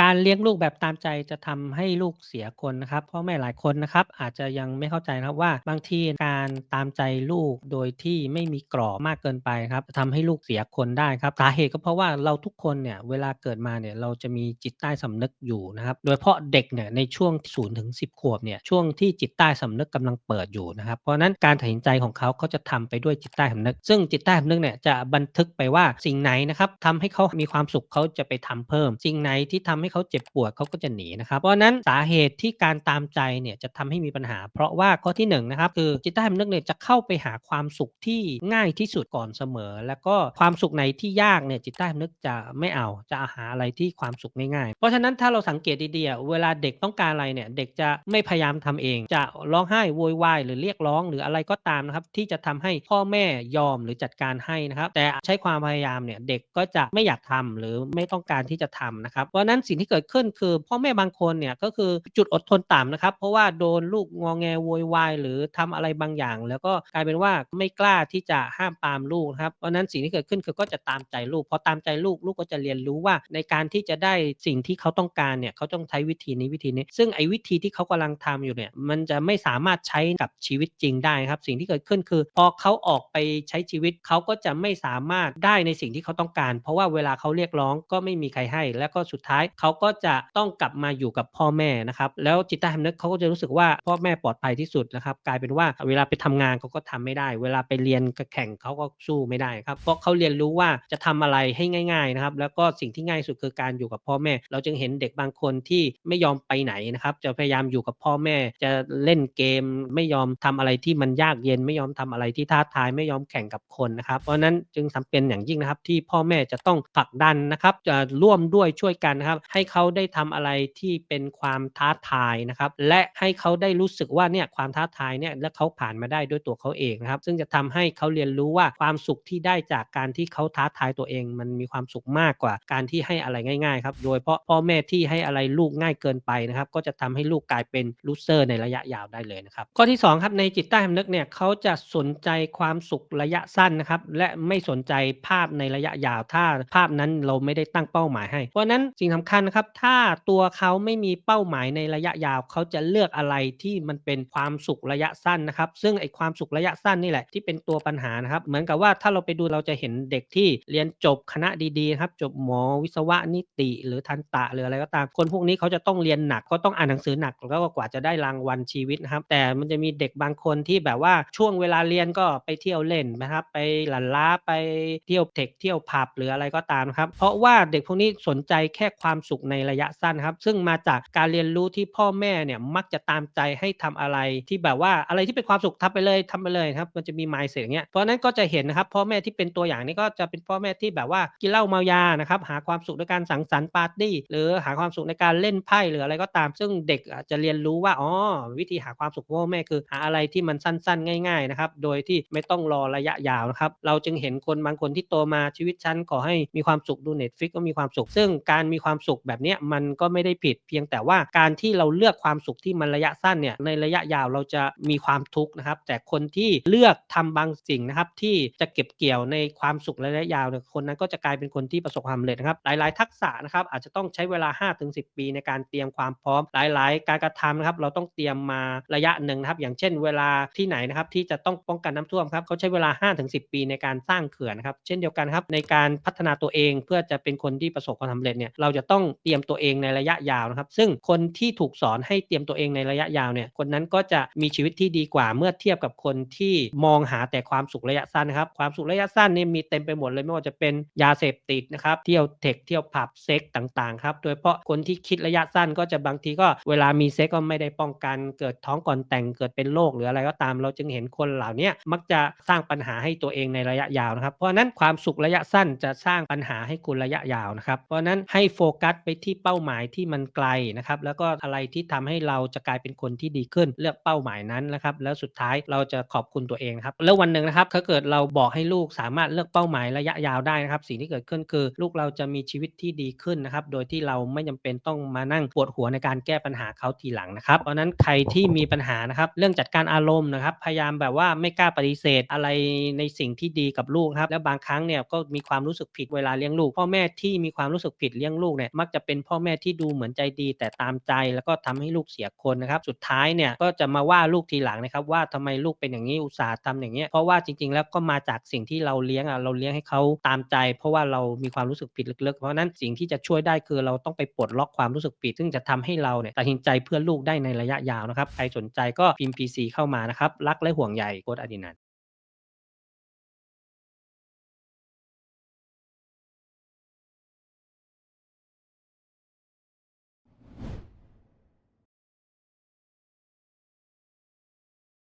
การเลี้ยงลูกแบบตามใจจะทำให้ลูกเสียคนนะครับ พ่อแม่หลายคนนะครับ อาจจะยังไม่เข้าใจนะครับว่าบางทีการตามใจลูกโดยที่ไม่มีกรอบมากเกินไปครับทำให้ลูกเสียคนได้ครับสาเหตุก็เพราะว่าเราทุกคนเนี่ยเวลาเกิดมาเนี่ยเราจะมีจิตใต้สำนึกอยู่นะครับ โดยเฉพาะเด็กเนี่ยในช่วง0ูนย์ถึงสิขวบเนี่ยช่วงที่จิตใต้สำนึกกำลังเปิดอยู่นะครับ เพราะฉะนั้นการตัดสินใจของเขาเขาจะทำไปด้วยจิตใต้สำนึก ซึ่งจิตใต้สำนึกเนี่ยจะบันทึกไปว่าสิ่งไหนนะครับทำให้เขามีความสุขเขาจะไปทำเพิ่ม สิ่งไหนที่ทำให้เขาเจ็บปวดเขาก็จะหนีนะครับ เพราะนั้นสาเหตุที่การตามใจเนี่ยจะทำให้มีปัญหา เพราะว่าข้อที่1นงนะครับคือจิตใต้สำนึกเนี่ยจะเข้าไปหาความสุขที่ง่ายที่สุดก่อนเสมอ แล้วก็ความสุขไหนที่ยากเนี่ยจิตใต้สำนึกจะไม่เอาจะหาอะไรที่ความสุขง่ายๆเพราะฉะนั้นถ้าเราสังเกตดีๆเวลาเด็กต้องการอะไรเนี่ยเด็กจะไม่พยายามทำเอง จะร้องไห้โวยวายหรือเรียกร้อง หรืออะไรก็ตามนะครับที่จะทำให้พ่อแม่ยอมหรือจัดการให้นะครับ แต่ใช้ความพยายามเนี่ยเด็กก็จะไม่อยากทำหรือไม่ต้องการที่จะทำนะครับเพราะนั้นสิงที่เกิดขึ้นคือพ่อแม่บางคนเนี่ยก็คือจุดอดทนต่ำนะครับ เพราะว่าโดนลูกงอแงโวยวายหรือทำอะไรบางอย่าง แล้วก็กลายเป็นว่าไม่กล้าที่จะห้ามปามลูกครับเพราะนั้นสิ่งที่เกิดขึ้นคือก็จะตามใจลูกพอตามใจลูกลูกก็จะเรียนรู้ว่าในการที่จะได้สิ่งที่เขาต้องการเนี่ยเขาต้องใช้วิธีนี้วิธีนี้ ซึ่งไอ้วิธีที่เขากำลังทำอยู่เนี่ยมันจะไม่สามารถใช้กับชีวิตจริงได้ครับ สิ่งที่เกิดขึ้นคือ พอเขาออกไปใช้ชีวิตเขาก็จะไม่สามารถได้ในสิ่งที่เขาต้องการ เพราะว่าเวลาเขาเรียกร้องก็ไม่มีใครให้ แล้วก็สุดท้ายเขาก็จะต้องกลับมาอยู่กับพ่อแม่นะครับ แล้วจิตใต้สำนึกเขาก็จะรู้สึกว่าพ่อแม่ปลอดภัยที่สุดนะครับ กลายเป็นว่าเวลาไปทำงานเขาก็ทำไม่ได้ เวลาไปเรียนแข่งเขาก็สู้ไม่ได้ครับ เพราะเขาเรียนรู้ว่าจะทำอะไรให้ง่าย ๆนะครับ แล้วก็สิ่งที่ง่ายสุดคือการอยู่กับพ่อแม่ เราจึงเห็นเด็กบางคนที่ไม่ยอมไปไหนนะครับ จะพยายามอยู่กับพ่อแม่ จะเล่นเกม ไม่ยอมทำอะไรที่มันยากเย็น ไม่ยอมทำอะไรที่ท้าทาย ไม่ยอมแข่งกับคนนะครับ เพราะนั้นจึงจาเป็นอย่างยิ่งนะครับที่พ่อแม่จะต้องผลักดันนะครับ จะร่วมด้วยช่วยกันนะครับให้เขาได้ทำอะไรที่เป็นความท้าทายนะครับ และให้เขาได้รู้สึกว่าเนี่ยความท้าทายเนี่ยและเขาผ่านมาได้ด้วยตัวเขาเองนะครับ ซึ่งจะทำให้เขาเรียนรู้ว่าความสุขที่ได้จากการที่เขาท้าทายตัวเอง มันมีความสุขมากกว่าการที่ให้อะไรง่าย ๆ ครับ โดยเพราะพ่อแม่ที่ให้อะไรลูกง่ายเกินไปนะครับ ก็จะทำให้ลูกกลายเป็นลูเซอร์ในระยะยาวได้เลยนะครับข้อที่2ครับในจิตใต้สำนึกเนี่ยเขาจะสนใจความสุขระยะสั้นนะครับและไม่สนใจภาพในระยะยาวถ้าภาพนั้นเราไม่ได้ตั้งเป้าหมายให้ เพราะนั้นสิ่งสำคัญนครับ ถ้าตัวเขาไม่มีเป้าหมายในระยะยาว เขาจะเลือกอะไรที่มันเป็นความสุขระยะสั้นนะครับ ซึ่งไอความสุขระยะสั้นนี่แหละที่เป็นตัวปัญหานะครับ เหมือนกับว่าถ้าเราไปดูเราจะเห็นเด็กที่เรียนจบคณะดีๆครับ จบหมอวิศวะนิติ หรือทันตะหรืออะไรก็ตาม คนพวกนี้เขาจะต้องเรียนหนักเขาต้องอ่านหนังสือหนักแล้วก็กว่าจะได้รางวัลชีวิตนะครับ แต่มันจะมีเด็กบางคนที่แบบว่าช่วงเวลาเรียนก็ไปเที่ยวเล่นนะครับไปหลันล้าไปเที่ยวเทคเที่ยวผับหรืออะไรก็ตามครับ เพราะว่าเด็กพวกนี้สนใจแค่ความสุขในระยะสั้นครับ ซึ่งมาจากการเรียนรู้ที่พ่อแม่เนี่ยมักจะตามใจให้ทำอะไรที่แบบว่าอะไรที่เป็นความสุขทำไปเลยทำไปเลยครับมันจะมีไมซ์เสอย่างเงี้ยเพราะนั้นก็จะเห็นนะครับพ่อแม่ที่เป็นตัวอย่างนี้ก็จะเป็นพ่อแม่ที่แบบว่ากินเหล้าเมายานะครับหาความสุขในการสังสรรค์ปาร์ตี้หรือหาความสุขในการเล่นไพ่หรืออะไรก็ตาม ซึ่งเด็กจะเรียนรู้ว่าอ๋อวิธีหาความสุขพ่อแม่คือ หาอะไรที่มันสั้นๆ ง่ายๆนะครับโดยที่ไม่ต้องรอระยะยาวนะครับเราจึงเห็นคนบางคนที่โตมาชีวิตฉันขอให้มีความสุขดู Netflix ก็มีความสุข ซึ่งการมีความสุขแบบนี้มันก็ไม่ได้ผิด เพียงแต่ว่าการที่เราเลือกความสุขที่มันระยะสั้นเนี่ยในระยะยาวเราจะมีความทุกข์นะครับ แต่คนที่เลือกทำบางสิ่งนะครับ ที่จะเก็บเกี่ยวในความสุขระยะยาวเนี่ยคนนั้นก็จะกลายเป็นคนที่ประสบความสำเร็จนะครับ หลาย ๆ ทักษะนะครับอาจจะต้องใช้เวลา 5-10 ปีในการเตรียมความพร้อม หลาย ๆ การกระทำนะครับ เราต้องเตรียมมาระยะหนึ่งนะครับ อย่างเช่น เวลาที่ไหนนะครับที่จะต้องป้องกันน้ำท่วมครับเขาใช้เวลา 5-10 ปีในการสร้างเขื่อนนะครับ เช่นเดียวกันครับในการพัฒนาตัวเองเพื่อจะเป็นคนที่ประสบความสำเร็จเนี่ยเราจะต้องเตรียมตัวเองในระยะยาวนะครับ ซึ่งคนที่ถูกสอนให้เตรียมตัวเองในระยะยาวเนี่ยคนนั้นก็จะมีชีวิตที่ดีกว่าเมื่อเทียบกับคนที่มองหาแต่ความสุขระยะสั้นนะครับความสุขระยะสั้นนี่มีเต็มไปหมดเลยไม่ว่าจะเป็นยาเสพติดนะครับเที่ยวเทคเที่ยวผับเซ็กต่างๆครับโดยเฉพาะคนที่คิดระยะสั้นก็จะบางทีก็เวลามีเซ็กก็ไม่ได้ป้องกันเกิดท้องก่อนแต่งเกิดเป็นโรคหรืออะไรก็ตาม เราจึงเห็นคนเหล่านี้มักจะสร้างปัญหาให้ตัวเองในระยะยาวนะครับ เพราะนั้นความสุขระยะสั้นจะสร้างปัญหาให้คุณระยะยาวนะครับ เพราะนั้นให้โฟกัสไปที่เป้าหมายที่มันไกลนะครับแล้วก็อะไรที่ทำให้เราจะกลายเป็นคนที่ดีขึ้นเลือกเป้าหมายนั้นนะครับแล้วสุดท้ายเราจะขอบคุณตัวเองครับแล้ววันหนึ่งนะครับถ้าเกิดเราบอกให้ลูกสามารถเลือกเป้าหมายระยะยาวได้นะครับสิ่งที่เกิดขึ้นคือ ลูกเราจะมีชีวิตที่ดีขึ้นนะครับโดยที่เราไม่จำเป็นต้องมานั่งปวดหัวในการแก้ปัญหาเขาทีหลังนะครับเพราะนั้นใครที่มีปัญหานะครับเรื่องจัดการอารมณ์นะครับพยายามแบบว่าไม่กล้าปฏิเสธอะไรในสิ่งที่ดีกับลูกครับแล้วบางครั้งเนี่ยก็มีความรู้สึกผิดเวลาเลี้ยงลูกพ่อแม่ที่มีความรู้สึกผิดเลี้ยงลูกเนี่ยมัมักจะเป็นพ่อแม่ที่ดูเหมือนใจดี แต่ตามใจแล้วก็ทำให้ลูกเสียคนนะครับ สุดท้ายเนี่ยก็จะมาว่าลูกทีหลังนะครับว่าทำไมลูกเป็นอย่างนี้อุตส่าห์ทำอย่างเงี้ยเพราะว่าจริง ๆ แล้วก็มาจากสิ่งที่เราเลี้ยงอะเราเลี้ยงให้เขาตามใจ เพราะว่าเรามีความรู้สึกผิดลึกๆ เพราะนั้นสิ่งที่จะช่วยได้คือเราต้องไปปลดล็อกความรู้สึกผิด ซึ่งจะทำให้เราเนี่ยตัดสินใจเพื่อลูกได้ในระยะยาวนะครับใครสนใจก็พิมพ์ PC เข้ามานะครับรักและห่วงใยโค้ชอดินัน